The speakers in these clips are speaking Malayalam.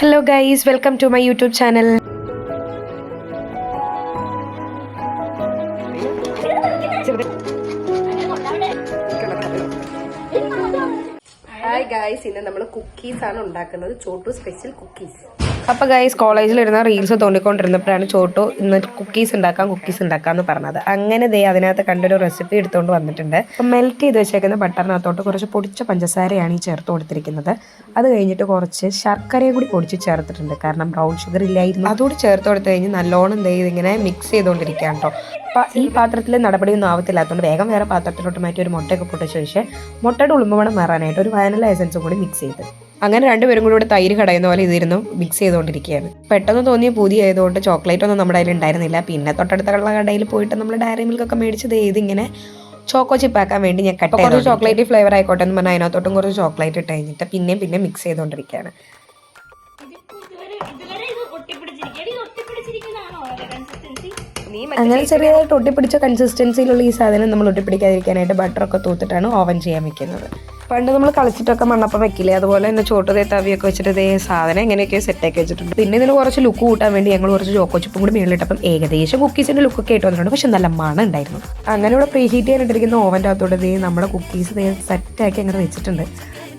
Hello guys welcome to my YouTube channel hi guys ഇന്ന് നമ്മൾ കുക്കീസ് ആണ് ഉണ്ടാക്കുന്നത്. ചോട്ടു സ്പെഷ്യൽ കുക്കീസ് അപ്പോൾ ഗൈസ് കോളേജിലിരുന്ന റീൽസ് തോന്നിക്കൊണ്ടിരുന്നപ്പോഴാണ് ചോട്ടു ഇന്ന് കുക്കീസ് ഉണ്ടാക്കാം കുക്കീസ് ഉണ്ടാക്കാം എന്ന് പറഞ്ഞത്. അങ്ങനെ ദേ അതിനകത്ത് കണ്ടൊരു റെസിപ്പി എടുത്തുകൊണ്ട് വന്നിട്ടുണ്ട്. അപ്പം മെൽറ്റ് ചെയ്ത് വെച്ചേക്കുന്ന ബട്ടറിനകത്തോട്ട് കുറച്ച് പൊടിച്ച പഞ്ചസാരയാണ് ഈ ചേർത്ത് കൊടുത്തിരിക്കുന്നത്. അത് കഴിഞ്ഞിട്ട് കുറച്ച് ശർക്കരയും കൂടി പൊടിച്ച് ചേർത്തിട്ടുണ്ട്. കാരണം ബ്രൗൺ ഷുഗർ ഇല്ലായിരുന്നു. അതുകൂടി ചേർത്ത് കൊടുത്തു കഴിഞ്ഞ് നല്ലോണം ദേ ഇതിങ്ങനെ മിക്സ് ചെയ്തുകൊണ്ടിരിക്കുകയാണ് കേട്ടോ അപ്പം ഈ പാത്രത്തിൽ നടപടിയൊന്നും ആവത്തില്ലാത്തതുകൊണ്ട് വേഗം വേറെ പാത്രത്തിലോട്ട് മാറ്റി ഒരു മുട്ടയൊക്കെ പൊട്ടിച്ച ശേഷം മുട്ടയുടെ ഉളുമ്പണം മാറാനായിട്ട് ഒരു വാനില എസൻസും കൂടി മിക്സ് ചെയ്ത്. അങ്ങനെ രണ്ടുപേരും കൂടി ഇവിടെ തൈര് കടയുന്ന പോലെ ഇതിരുന്നു മിക്സ് ചെയ്തുകൊണ്ടിരിക്കുകയാണ്. പെട്ടെന്ന് തോന്നിയ പുതിയ ആയതുകൊണ്ട് ചോക്ലേറ്റ് ഒന്നും നമ്മുടെ കയ്യിൽ ഉണ്ടായിരുന്നില്ല. പിന്നെ തൊട്ടടുത്തുള്ള കടയിൽ പോയിട്ട് നമ്മൾ ഡയറി മിൽക്ക് ഒക്കെ മേടിച്ചത് ഇതിങ്ങനെ ചോക്കോ ചിപ്പാക്കാൻ വേണ്ടി ഞാൻ കട്ട് കുറച്ച് ചോക്ലേറ്റ് ഫ്ലേവർ ആയിക്കോട്ടെ എന്ന് പറഞ്ഞാൽ അതിനകത്തോട്ടും കുറച്ച് ചോക്ലേറ്റ് ഇട്ട് കഴിഞ്ഞിട്ട് പിന്നെയും പിന്നെ മിക്സ് ചെയ്തുകൊണ്ടിരിക്കുകയാണ്. അങ്ങനെ ചെറിയതായിട്ട് ഒട്ടിപ്പിടിച്ച കൺസിസ്റ്റൻസിയിലുള്ള ഈ സാധനം നമ്മൾ ഒട്ടിപ്പിടിക്കാതിരിക്കാനായിട്ട് ബട്ടറൊക്കെ തൂത്തിട്ടാണ് ഓവൻ ചെയ്യാൻ വെക്കുന്നത്. പണ്ട് നമ്മൾ കളിച്ചിട്ടൊക്കെ മണ്ണപ്പം വെക്കില്ലേ? അതുപോലെ തന്നെ ചോട്ടതേ തവിയൊക്കെ വെച്ചിട്ട് ഇതേ സാധനം എങ്ങനെയൊക്കെയോ സെറ്റാക്കി വെച്ചിട്ടുണ്ട്. പിന്നെ ഇതിന് കുറച്ച് ലുക്ക് കൂട്ടാൻ വേണ്ടി ഞങ്ങൾ കുറച്ച് ചോക്കോ ചുപ്പും കൂടി മേളിലിട്ടപ്പം ഏകദേശം കുക്കീസിന്റെ ലുക്കൊക്കെ ആയിട്ട് വന്നിട്ടുണ്ട്. പക്ഷെ നല്ല മണം ഉണ്ടായിരുന്നു. അങ്ങനെ ഇവിടെ പ്രീ ഹീറ്റ് ചെയ്യാനിട്ടിരിക്കുന്ന ഓവന്റെ അകത്തോടെ ഇതേ നമ്മുടെ കുക്കീസ് ഇതേ സെറ്റാക്കി അങ്ങനെ വെച്ചിട്ടുണ്ട്.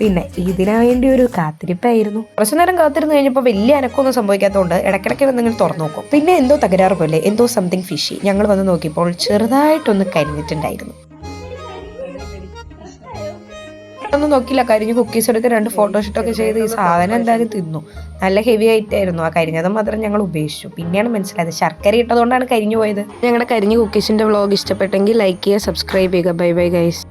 പിന്നെ ഇതിനു വേണ്ടി ഒരു കാത്തിരിപ്പായിരുന്നു. കുറച്ചു നേരം കാത്തിരുന്ന് കഴിഞ്ഞപ്പോൾ വലിയ അനക്കൊന്നും സംഭവിക്കാത്തതുകൊണ്ട് ഇടയ്ക്കിടയ്ക്ക് എന്തെങ്കിലും തുറന്നു നോക്കും. പിന്നെ എന്തോ തകരാറ് പോലെ എന്തോ സംതിങ് ഫിഷി ഞങ്ങൾ വന്ന് നോക്കിയപ്പോൾ ചെറുതായിട്ടൊന്ന് കരിഞ്ഞിട്ടുണ്ടായിരുന്നു. ഒന്നും നോക്കില്ല കരിഞ്ഞ് കുക്കീസ് എടുത്ത് രണ്ട് ഫോട്ടോഷൂട്ടൊക്കെ ചെയ്ത് ഈ സാധനം എന്തായാലും തിന്നു. നല്ല ഹെവി ആയിട്ടായിരുന്നു ആ കരിഞ്ഞത് മാത്രം ഞങ്ങൾ ഉപേക്ഷിച്ചു. പിന്നെയാണ് മനസ്സിലായത് ശർക്കര ഇട്ടതുകൊണ്ടാണ് കരിഞ്ഞു പോയത്. ഞങ്ങളുടെ കരിഞ്ഞ് കുക്കീസിന്റെ വ്ളോഗ് ഇഷ്ടപ്പെട്ടെങ്കിൽ ലൈക്ക് ചെയ്യുക സബ്സ്ക്രൈബ് ചെയ്യുക. Bye bye guys